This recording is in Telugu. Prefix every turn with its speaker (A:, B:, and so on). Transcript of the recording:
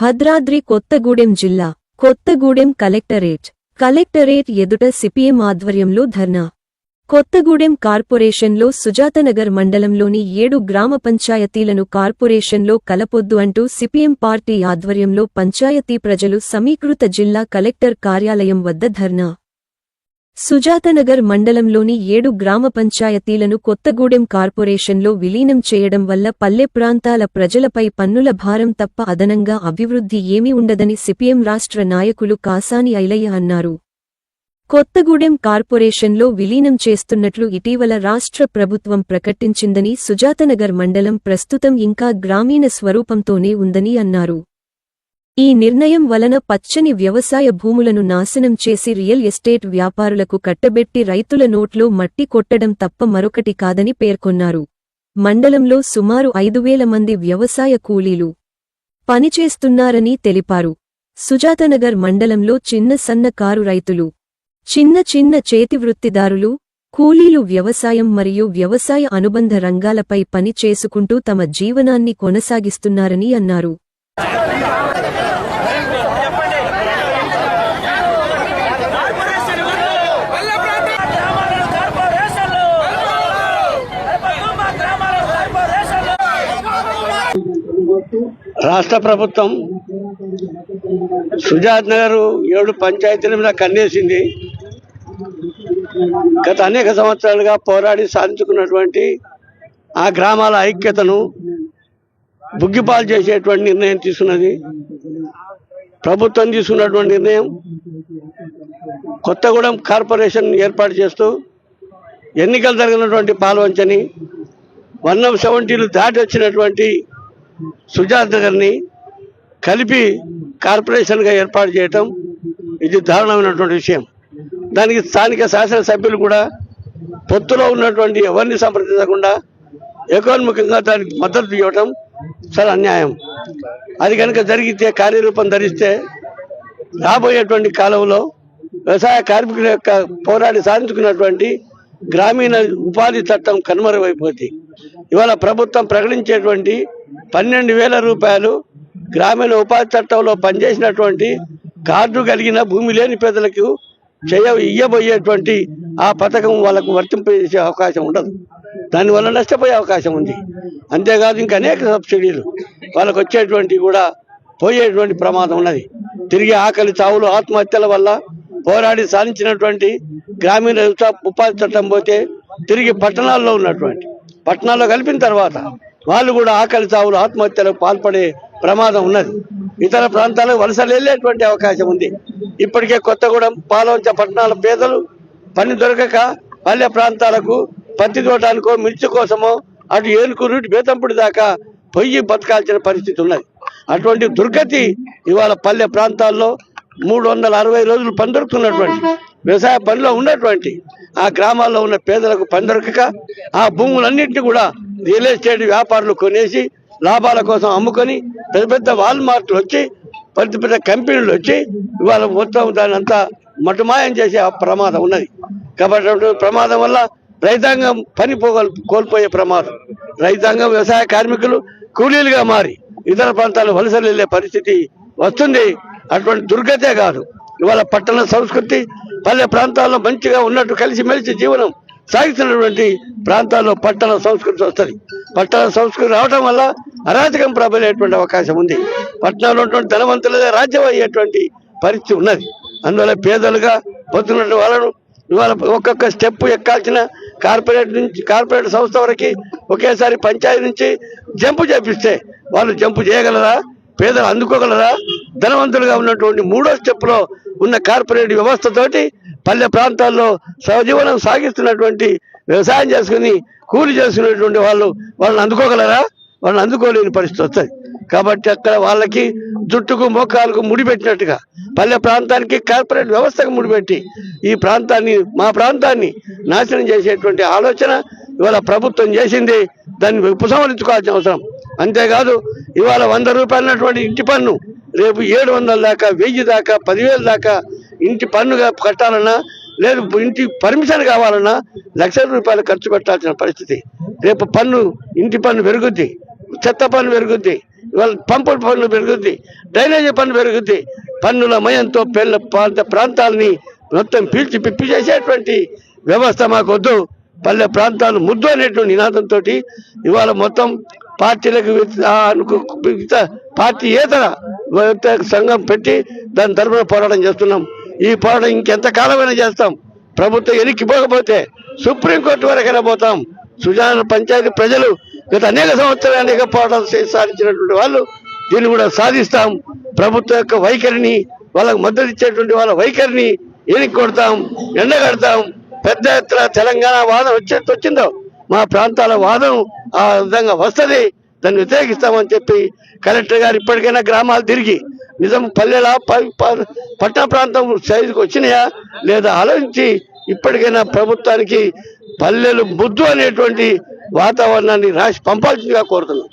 A: భద్రాద్రి కొత్తగూడెం జిల్లా కొత్తగూడెం కలెక్టరేట్. కలెక్టరేట్ ఎదుట సిపిఎం ఆధ్వర్యంలో ధర్నా. కొత్తగూడెం కార్పొరేషన్లో సుజాతనగర్ మండలంలోని ఏడు గ్రామ పంచాయతీలను కార్పొరేషన్లో కలపొద్దు అంటూ సిపిఎం పార్టీ ఆధ్వర్యంలో పంచాయతీ ప్రజలు సమీకృత జిల్లా కలెక్టర్ కార్యాలయం వద్ద ధర్నా. సుజాతనగర్ మండలంలోని ఏడు గ్రామ పంచాయతీలను కొత్తగూడెం కార్పొరేషన్లో విలీనం చేయడం వల్ల పల్లె ప్రాంతాల ప్రజలపై పన్నుల భారం తప్ప అదనంగా అభివృద్ధి ఏమీ ఉండదని సిపిఎం రాష్ట్ర నాయకులు కాసాని ఐలయ్య అన్నారు. కొత్తగూడెం కార్పొరేషన్లో విలీనం చేస్తున్నట్లు ఇటీవల రాష్ట్ర ప్రభుత్వం ప్రకటించిందని సుజాతనగర్ మండలం ప్రస్తుతం ఇంకా గ్రామీణ స్వరూపంతోనే ఉందని అన్నారు. ఈ నిర్ణయం వలన పచ్చని వ్యవసాయ భూములను నాశనం చేసి రియల్ ఎస్టేట్ వ్యాపారులకు కట్టబెట్టి రైతుల నోట్లో మట్టి కొట్టడం తప్ప మరొకటి కాదని పేర్కొన్నారు. మండలంలో సుమారు ఐదు వేల మంది వ్యవసాయ కూలీలు పనిచేస్తున్నారని తెలిపారు. సుజాతనగర్ మండలంలో చిన్న సన్న కారు రైతులు చిన్న చిన్న చేతివృత్తిదారులు కూలీలు వ్యవసాయం మరియు వ్యవసాయ అనుబంధ రంగాలపై పని చేసుకుంటూ తమ జీవనాన్ని కొనసాగిస్తున్నారని అన్నారు.
B: రాష్ట్ర ప్రభుత్వం సుజాత్ నగర్ ఏడు పంచాయతీల మీద కన్నేసింది. గత అనేక సంవత్సరాలుగా పోరాడి సాధించుకున్నటువంటి ఆ గ్రామాల ఐక్యతను బుగ్గిపాలు చేసేటువంటి నిర్ణయం తీసుకున్నది. ప్రభుత్వం తీసుకున్నటువంటి నిర్ణయం కొత్తగూడెం కార్పొరేషన్ ఏర్పాటు చేస్తూ ఎన్నికలు జరిగినటువంటి పాల్వంచని వన్ ఆఫ్ సెవెంటీలు దాటి వచ్చినటువంటి సుజాత నగర్ని కలిపి కార్పొరేషన్గా ఏర్పాటు చేయటం ఇది దారుణమైనటువంటి విషయం. దానికి స్థానిక శాసనసభ్యులు కూడా పొత్తులో ఉన్నటువంటి ఎవరిని సంప్రదించకుండా ఏకోన్ముఖంగా దానికి మద్దతు ఇవ్వటం చాలా అన్యాయం. అది కనుక జరిగితే కార్యరూపం ధరిస్తే రాబోయేటువంటి కాలంలో వ్యవసాయ కార్మికుల యొక్క పోరాడి సాధించుకున్నటువంటి గ్రామీణ ఉపాధి చట్టం కనుమరుగైపోతుంది ఇవాళ ప్రభుత్వం ప్రకటించేటువంటి పన్నెండు వేల రూపాయలు గ్రామీణ ఉపాధి చట్టంలో పనిచేసినటువంటి కార్డు కలిగిన భూమి లేని పేదలకు చేయ ఇయ్యబోయేటువంటి ఆ పథకం వాళ్ళకు వర్తింపజేసే అవకాశం ఉండదు. దానివల్ల నష్టపోయే అవకాశం ఉంది. అంతేకాదు ఇంకా అనేక సబ్సిడీలు వాళ్ళకు వచ్చేటువంటి కూడా పోయేటువంటి ప్రమాదం ఉన్నది. తిరిగి ఆకలి చావులు ఆత్మహత్యల వల్ల పోరాడి సాధించినటువంటి గ్రామీణ ఉపాధి చట్టం పోతే తిరిగి పట్టణాల్లో ఉన్నటువంటి పట్టణాల్లో కలిపిన తర్వాత వాళ్ళు కూడా ఆకలి చావులు ఆత్మహత్యలకు పాల్పడే ప్రమాదం ఉన్నది. ఇతర ప్రాంతాలకు వలసలు వెళ్ళేటువంటి అవకాశం ఉంది. ఇప్పటికే కొత్తగూడెం పాలవంచ పట్టణాల పేదలు పని దొరకక పల్లె ప్రాంతాలకు పత్తి తోటానికో మిర్చి కోసమో అటు ఏనుకూరు ఇటు బేతంపుడి దాకా పొయ్యి బతకాల్సిన పరిస్థితి ఉన్నది. అటువంటి దుర్గతి ఇవాళ పల్లె ప్రాంతాల్లో మూడు వందల అరవై రోజులు పని దొరుకుతున్నటువంటి వ్యవసాయ పనిలో ఉన్నటువంటి ఆ గ్రామాల్లో ఉన్న పేదలకు పని దొరకక ఆ భూములన్నింటినీ కూడా రియల్ ఎస్టేట్ వ్యాపారులు కొనేసి లాభాల కోసం అమ్ముకొని పెద్ద పెద్ద వాల్మార్ట్లు వచ్చి పెద్ద పెద్ద కంపెనీలు వచ్చి ఇవాళ మొత్తం దాని అంతా మటుమాయం చేసే ప్రమాదం ఉన్నది. కాబట్టి అటువంటి ప్రమాదం వల్ల రైతాంగం పని కోల్పోయే ప్రమాదం. రైతాంగం వ్యవసాయ కార్మికులు కూలీలుగా మారి ఇతర ప్రాంతాలు వలసలు వెళ్ళే పరిస్థితి వస్తుంది. అటువంటి దుర్గతే కాదు. ఇవాళ పట్టణ సంస్కృతి పల్లె ప్రాంతాల్లో మంచిగా ఉన్నట్టు కలిసిమెలిసి జీవనం సాగిస్తున్నటువంటి ప్రాంతాల్లో పట్టణ సంస్కృతి వస్తుంది పట్టణ సంస్కృతి రావడం వల్ల అరాచకం ప్రబలేటువంటి అవకాశం ఉంది. పట్టణంలో ఉన్నటువంటి ధనవంతులుగా రాజ్యం అయ్యేటువంటి పరిస్థితి ఉన్నది. అందువల్ల పేదలుగా పోతున్న వాళ్ళను ఇవాళ ఒక్కొక్క స్టెప్ ఎక్కాల్సిన కార్పొరేట్ నుంచి కార్పొరేట్ సంస్థ వరకు ఒకేసారి పంచాయతీ నుంచి జంపు చేపిస్తే వాళ్ళు జంపు చేయగలరా? పేదలు అందుకోగలరా? ధనవంతులుగా ఉన్నటువంటి మూడో స్టెప్లో ఉన్న కార్పొరేట్ వ్యవస్థతోటి పల్లె ప్రాంతాల్లో సహజీవనం సాగిస్తున్నటువంటి వ్యవసాయం చేసుకుని కూలి చేసుకునేటువంటి వాళ్ళు వాళ్ళని అందుకోగలరా? వాళ్ళని అందుకోలేని పరిస్థితి వస్తుంది. కాబట్టి అక్కడ వాళ్ళకి జుట్టుకు మోకాలకు ముడిపెట్టినట్టుగా పల్లె ప్రాంతానికి కార్పొరేట్ వ్యవస్థకు ముడిపెట్టి ఈ ప్రాంతాన్ని మా ప్రాంతాన్ని నాశనం చేసేటువంటి ఆలోచన ఇవాళ ప్రభుత్వం చేసింది. దాన్ని ఉపసంహరించుకోవాల్సిన అవసరం. అంతేకాదు ఇవాళ వంద రూపాయలు రూపాయలటువంటి ఇంటి పన్ను రేపు ఏడు వందల దాకా వెయ్యి దాకా పదివేల దాకా ఇంటి పన్నుగా కట్టాలన్నా లేదు ఇంటి పర్మిషన్ కావాలన్నా లక్షల రూపాయలు ఖర్చు పెట్టాల్సిన పరిస్థితి. రేపు పన్ను ఇంటి పన్ను పెరుగుద్ది చెత్త పన్ను పెరుగుద్ది ఇవాళ పంపుడు పన్ను పెరుగుద్ది డ్రైనేజీ పన్ను పెరుగుద్ది. పన్నుల మయంతో పెళ్ళ ప్రాంత ప్రాంతాలని మొత్తం పీల్చి పిప్పి చేసేటువంటి వ్యవస్థ మాకు వద్దు పల్లె ప్రాంతాలు ముద్దు అనేటువంటి నినాదంతో ఇవాళ మొత్తం పార్టీలకు పార్టీ ఏతర సంఘం పెట్టి దాని తరఫున పోరాటం చేస్తున్నాం. ఈ పోరాటం ఇంకెంత కాలమైనా చేస్తాం. ప్రభుత్వం ఎనిక్కిపోకపోతే సుప్రీంకోర్టు వరకైనా పోతాం. సుజాన పంచాయతీ ప్రజలు గత అనేక సంవత్సరాలు అనేక పోరాటాలు సాధించినటువంటి వాళ్ళు దీన్ని కూడా సాధిస్తాం. ప్రభుత్వం యొక్క వైఖరిని వాళ్ళకు మద్దతు ఇచ్చేటువంటి వాళ్ళ వైఖరిని ఎనికి కొడతాం ఎండగడతాం. పెద్ద ఎత్తున తెలంగాణ వాదం వచ్చే వచ్చిందో మా ప్రాంతాల వాదం ఆ విధంగా వస్తుంది. దాన్ని వ్యతిరేకిస్తామని చెప్పి కలెక్టర్ గారు ఇప్పటికైనా గ్రామాలు తిరిగి నిజం పల్లెల? ప- పట్టణ ప్రాంతం సైజుకు వచ్చినాయా? లేదా ఆలోచించి ఇప్పటికైనా ప్రభుత్వానికి పల్లెలు బుద్ధు అనేటువంటి వాతావరణాన్ని రాసి పంపాల్సిందిగా కోరుతున్నాం.